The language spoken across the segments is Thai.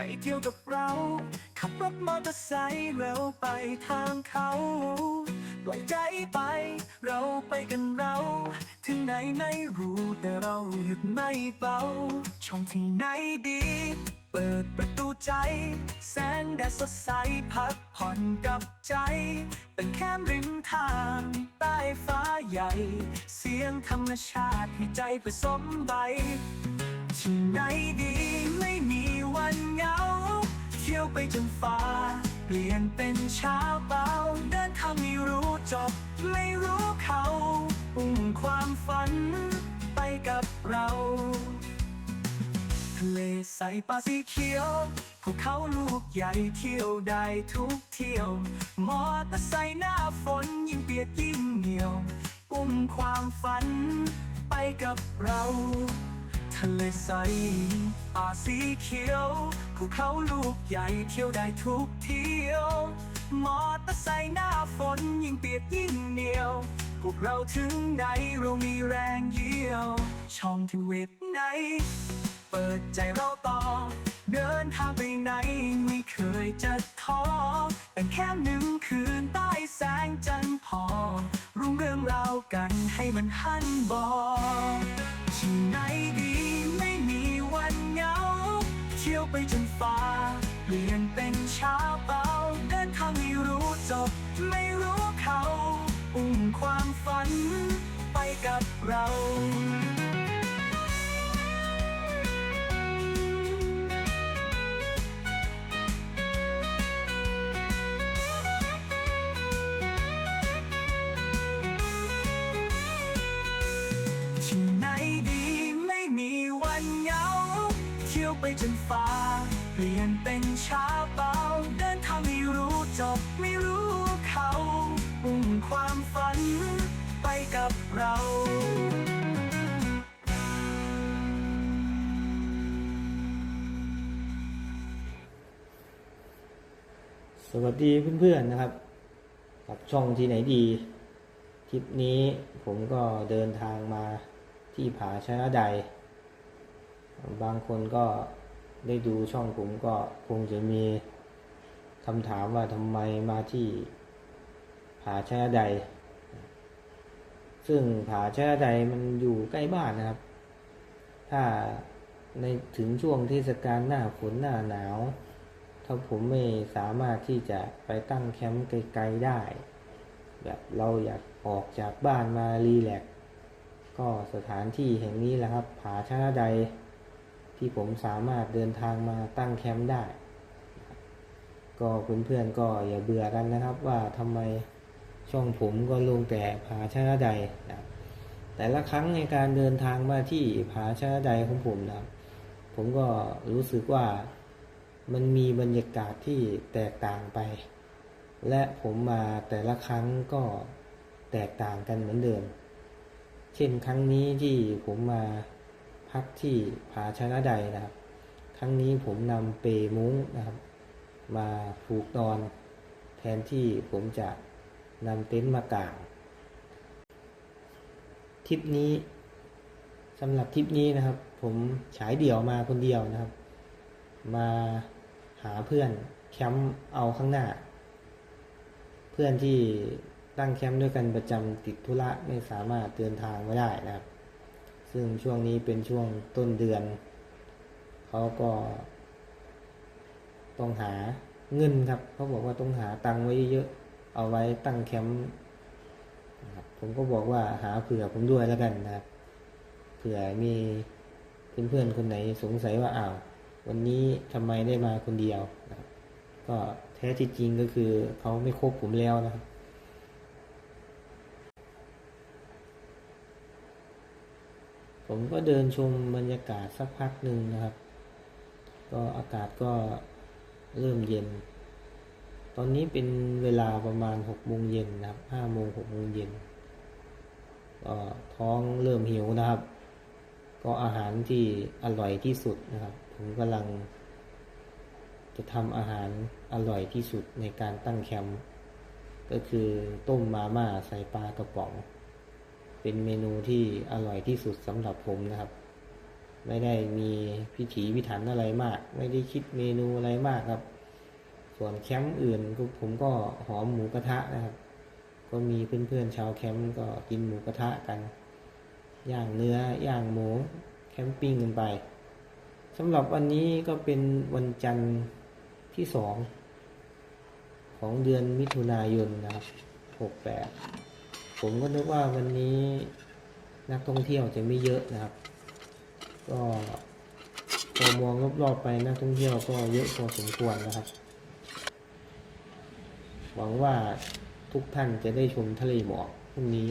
ไปเที่ยวกับเรา ขับรถมอเตอร์ไซค์เร็วไปทางเขาปล่อยใจไป เราไปกันเรา ถึงไหนไม่รู้แต่เราหยุดไม่เบา ช่องที่ไหนดี เปิดประตูใจ แสงแดดสดใสพักผ่อนกับใจ เป็นแค่ริมทางใต้ฟ้าใหญ่ เสียงธรรมชาติให้ใจผสมใบที่ไหนดีไม่มี วันเหงา เที่ยวไปจนฟ้า เปลี่ยนเป็นเช้าเบาเดินทางไม่รู้จบ ไม่รู้เขาอุ้มความฝันไปกับเราทะเลใสป่าสีเขียวภูเขาลูกใหญ่เที่ยวได้ทุกเที่ยว มอเตอร์ไซค์หน้าฝนยิ่งเปียกยิ่งเหนียว อุ้มความฝันไปกับเรา ทะเลใสป่าสีเขียวภูเขาลูกใหญ่เที่ยวได้ทุกเที่ยว มอเตอร์ไซค์หน้าฝนยิ่งเปียกยิ่งเหนียว พวกเราถึงไหนเรามีแรงเยี่ยว ช่องที่เวทไหน เปิดใจเราต่อ เดินทางไปไหนไม่เคยจะ ไปจนฟ้า เปลี่ยนเป็นช้าเบาเดินทางไม่รู้จบไม่รู้เขาอุ้มความฝันไปกับเราสวัสดีเพื่อนๆนะครับ กับช่องที่ไหนดีทริปนี้ผมก็เดินทางมาที่ผาชนะใด บางคนก็ได้ดูช่องผมก็คงจะมีคำถามว่าทำไมมาที่ผาชนะใด ซึ่งผาชนะใดมันอยู่ใกล้บ้านนะครับ ถ้าในถึงช่วงเทศกาลหน้าฝนหน้าหนาว ถ้าผมไม่สามารถที่จะไปตั้งแคมป์ไกลๆได้ แบบเราอยากออกจากบ้านมารีแลกก็สถานที่แห่งนี้แหละครับผาชนะใด ที่ผมสามารถเดินทางมาตั้งแคมป์ได้ ก็เพื่อนๆก็อย่าเบื่อกันนะครับว่าทำไมช่องผมก็ลงแต่ผาชนะใดนะแต่ละครั้งในการเดินทางมาที่ผาชนะใดของผมนะผมก็รู้สึกว่ามันมีบรรยากาศที่แตกต่างไป และผมมาแต่ละครั้งก็แตกต่างกันเหมือนเดิม เช่นครั้งนี้ที่ผมมา พักที่ผาชนะใดนะครับ ครั้งนี้ผมนำเปมุ้งนะครับ มาผูกนอนแทนที่ผมจะนำเต็นท์มากางทริปนี้สำหรับทริปนี้นะครับ ผมฉายเดี่ยวมาคนเดียวนะครับ มาหาเพื่อนแคมป์เอาข้างหน้า เพื่อนที่ตั้งแคมป์ด้วยกันประจำติดธุระไม่สามารถเดินทางไม่ได้นะครับ ซึ่งช่วงนี้เป็นช่วงต้นเดือน เขาก็ต้องหาเงินครับ เขาบอกว่าต้องหาตังค์ไว้เยอะๆเอาไว้ตั้งแคมป์ผมก็บอกว่าหาเผื่อผมด้วยแล้วกันนะครับเผื่อมีเพื่อนๆคนไหนสงสัยว่าอ้าววันนี้ทำไมได้มาคนเดียวนะครับก็แท้ที่จริงก็คือเขาไม่คบผมแล้วนะครับ ผมก็เดินชมบรรยากาศสักพักหนึ่งนะครับ ก็อากาศก็เริ่มเย็น ตอนนี้เป็นเวลาประมาณหกโมงเย็นนะครับห้าโมงหกโมงเย็นก็ท้องเริ่มหิวนะครับ ก็อาหารที่อร่อยที่สุดนะครับ ผมกำลัง จะทำอาหารอร่อยที่สุดในการตั้งแคมป์ก็คือต้มมาม่าใส่ปลากระป๋อง เป็นเมนูที่อร่อยที่สุดสำหรับผมนะครับ ไม่ได้มีพิถีพิถันอะไรมาก ไม่ได้คิดเมนูอะไรมากครับ ส่วนแคมป์อื่นก็ผมก็หอมหมูกระทะนะครับ ก็มีเพื่อนๆชาวแคมป์ก็กินหมูกระทะกันย่างเนื้อย่างหมูแคมปิ้งกันไปสำหรับวันนี้ก็เป็นวันจันทร์ที่สองของเดือนมิถุนายนนะครับหกแปด ผมก็นึกว่าวันนี้นักท่องเที่ยวจะไม่เยอะนะครับ ก็พอมองรอบๆไปนักท่องเที่ยวก็เยอะพอสมควรนะครับ หวังว่าทุกท่านจะได้ชมทะเลหมอกพรุ่งนี้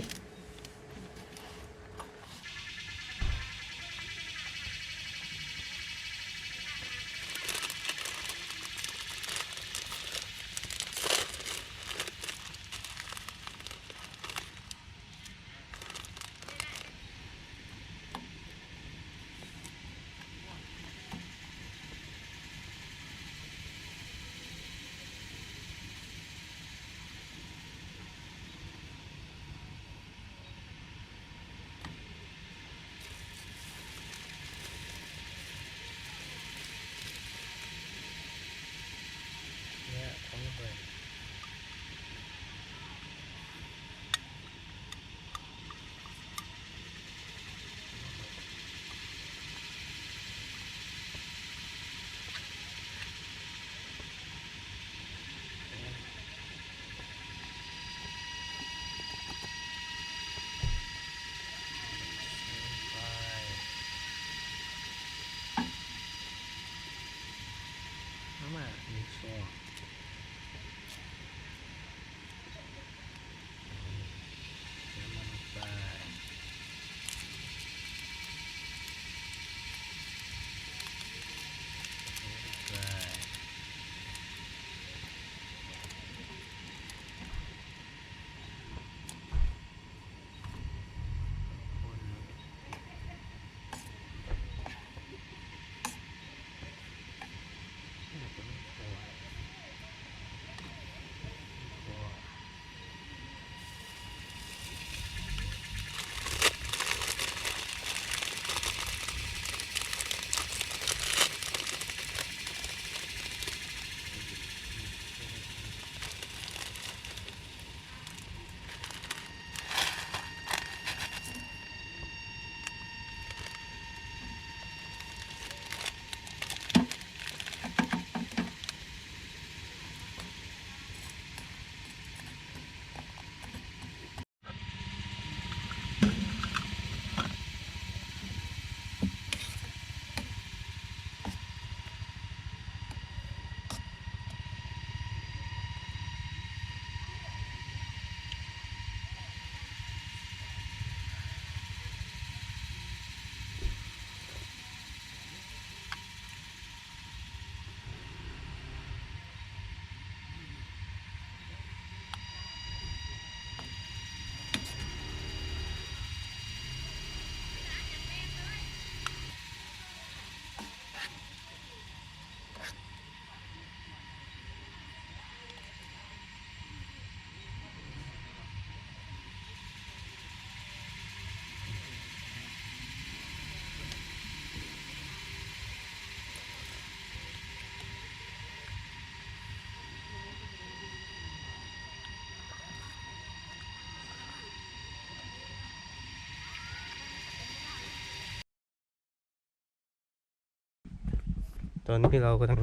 ตอนนี้เรากำลัง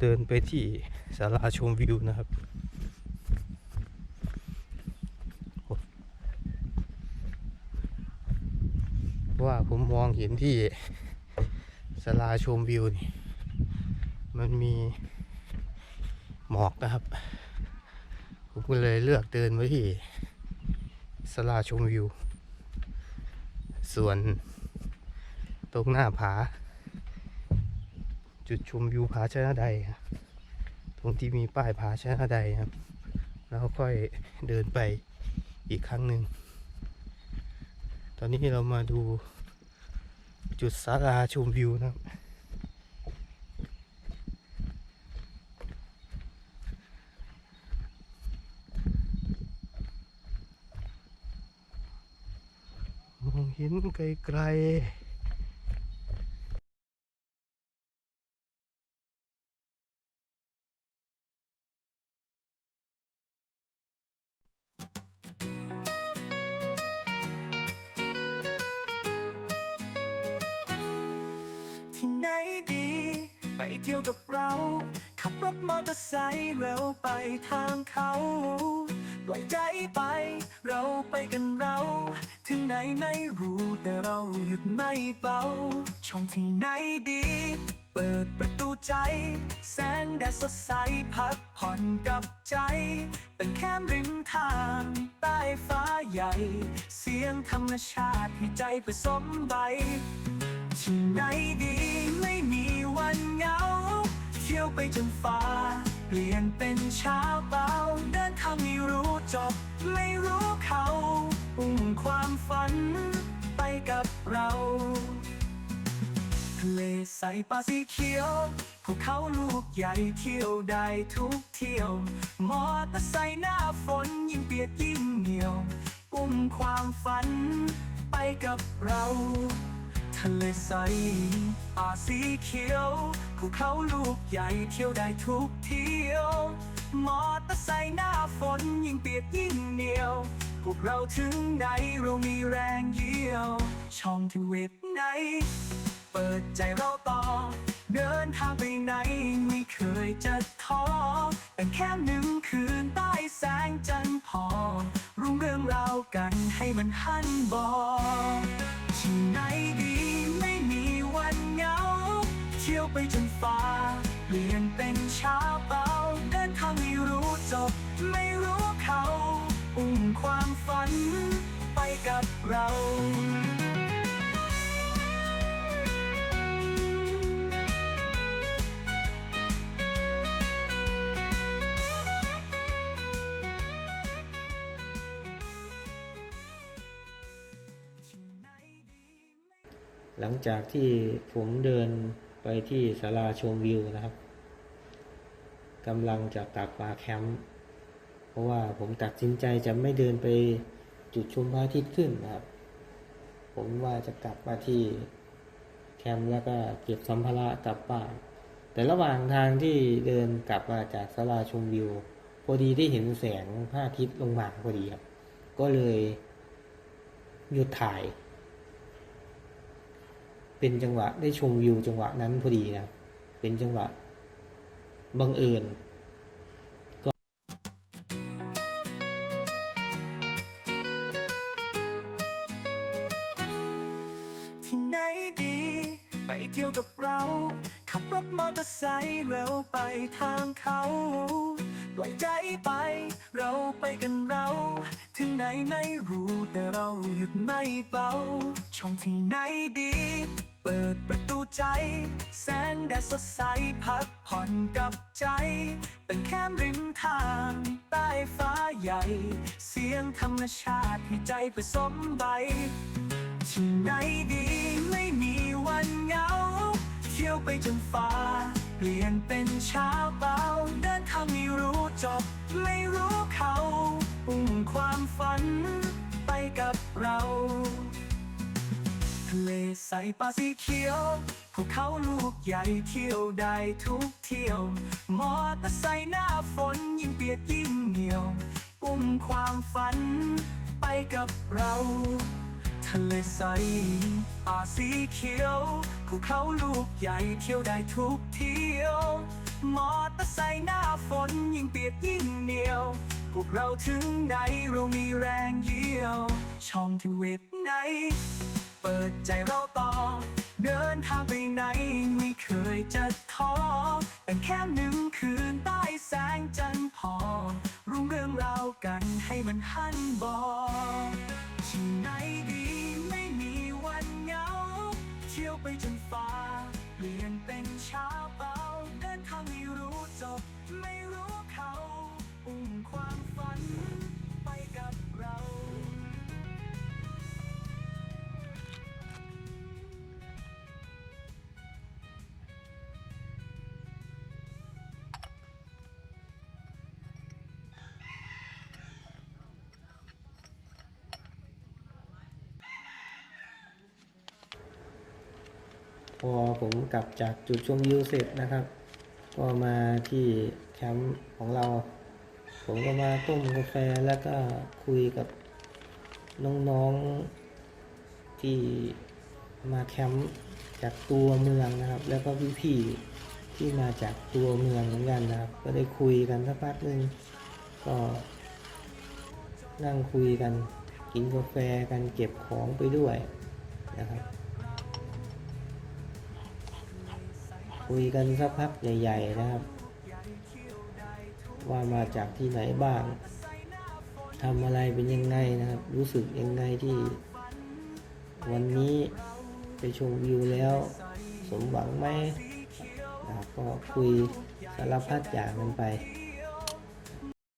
เดินไปที่ศาลาชมวิวนะครับว่าผมมองเห็นที่ศาลาชมวิวนี่มันมีหมอกนะครับ ผมก็เลยเลือกเดินไปที่ศาลาชมวิว ส่วนตรงหน้าผา จุดชมวิวผาชนะใดครับตรงที่มีป้ายผาชนะใดครับ แล้วค่อยเดินไปอีกครั้งหนึ่ง ตอนนี้เรามาดูจุดสาราชมวิวนะครับ มองเห็นไกลๆ ทางเขาปล่อยใจไป เราไปกันเรา ถึงไหนไม่รู้แต่เราหยุดไม่เบา ช่องที่ไหนดี เปิดประตูใจ แสงแดดสดใสพักผ่อนกับใจ เป็นแค่ริมทาง ใต้ฟ้าใหญ่ เสียงธรรมชาติให้ใจผสมใบที่ไหนดีไม่มีวันเหงา เที่ยวไปจนฟ้า เปลี่ยนเป็นเช้าเบาเดินทางไม่รู้จบ ไม่รู้เขาอุ้มความฝันไปกับเราทะเลใสป่าสีเขียวภูเขาลูกใหญ่เที่ยวได้ทุกเที่ยว มอเตอร์ไซค์หน้าฝนยิ่งเปียกยิ่งเหนียว อุ้มความฝันไปกับเรา ทะเลใสป่าสีเขียวภูเขาลูกใหญ่เที่ยวได้ทุกเที่ยว มอเตอร์ไซค์หน้าฝนยิ่งเปียกยิ่งเหนียว พวกเราถึงไหนเรามีแรงเยี่ยว ช่องทวิตไหน เปิดใจเราต่อ เดินทางไปไหนไม่เคยจะท้อเป็นแค่หนึ่งคืนใต้แสงจันทร์พอ รู้เรื่องราวกันให้มันหันบอกที่ไหนดีไม่มีวันเหงา เที่ยวไปจนฟ้า เปลี่ยนเป็นเช้าเบาเดินทางไม่รู้จบ ไม่รู้เขา อุ้มความฝันไปกับเรา หลังจากที่ผมเดินไปที่ศาลาชมวิวนะครับกำลังจะกลับมาแคมป์เพราะว่าผมตัดสินใจจะไม่เดินไปจุดชมพระอาทิตย์ขึ้นนะครับ ผมว่าจะกลับมาที่แคมป์แล้วก็เก็บสัมภาระกลับบ้านแต่ระหว่างทางที่เดินกลับมาจากศาลาชมวิวพอดีได้เห็นแสงพระอาทิตย์ลงมาพอดีครับ ก็เลยหยุดถ่าย เป็นจังหวะได้ชมวิวจังหวะนั้นพอดีนะเป็นจังหวะบังเอิญที่ไหนดีไปเที่ยวกับเรา ขับรถมอเตอร์ไซค์เร็วไปทางเขาปล่อยใจไป เราไปกันเรา ถึงไหนไม่รู้แต่เราหยุดไม่เบาช่องที่ไหนดี ปิดประตูใจ แสงแดดสดใสพักผ่อนกับใจ เป็นแค่ริมทาง ใต้ฟ้าใหญ่ เสียงธรรมชาติให้ใจผสมใบที่ไหนดีไม่มีวันเหงา เที่ยวไปจนฟ้า เปลี่ยนเป็นเช้าเบาเดินทางไม่รู้จบ ไม่รู้เขาอุ้มความฝันไปกับเรา ทะเลใสป่าสีเขียวภูเขาลูกใหญ่เที่ยวได้ทุกเที่ยว มอเตอร์ไซค์หน้าฝนยิ่งเปียกยิ่งเหนียวอุ้มความฝันไปกับเรา ทะเลใสป่าสีเขียวภูเขาลูกใหญ่เที่ยวได้ทุกเที่ยว มอเตอร์ไซค์หน้าฝนยิ่งเปียกยิ่งเหนียวพวกเราถึงไหนเรามีแรงเยี่ยว ช่องทว็บไหน เปิดใจเราต่อ เดินทางไปไหนไม่เคยจะท้อแต่แค่หนึ่งคืนใต้แสงจันทร์พอ พอผมกลับจากจุดชมวิวเสร็จนะครับ ก็มาที่แคมป์ของเรา ผมก็มาต้มกาแฟแล้วก็คุยกับน้องๆที่มาแคมป์จากตัวเมืองนะครับ แล้วก็พี่ๆทที่มาจากตัวเมืองเหมือนกันนะครับ ก็ได้คุยกันสักพักหนึ่งก็นั่งคุยกันกินกาแฟกันเก็บของไปด้วยนะครับ คุยกันสักพักใหญ่ ๆ นะครับ ว่ามาจากที่ไหนบ้างทำอะไรเป็นยังไงนะครับ รู้สึกยังไงที่ วันนี้ไปชมวิวแล้ว สมหวังไหมก็คุยสารพัดอย่างกันไป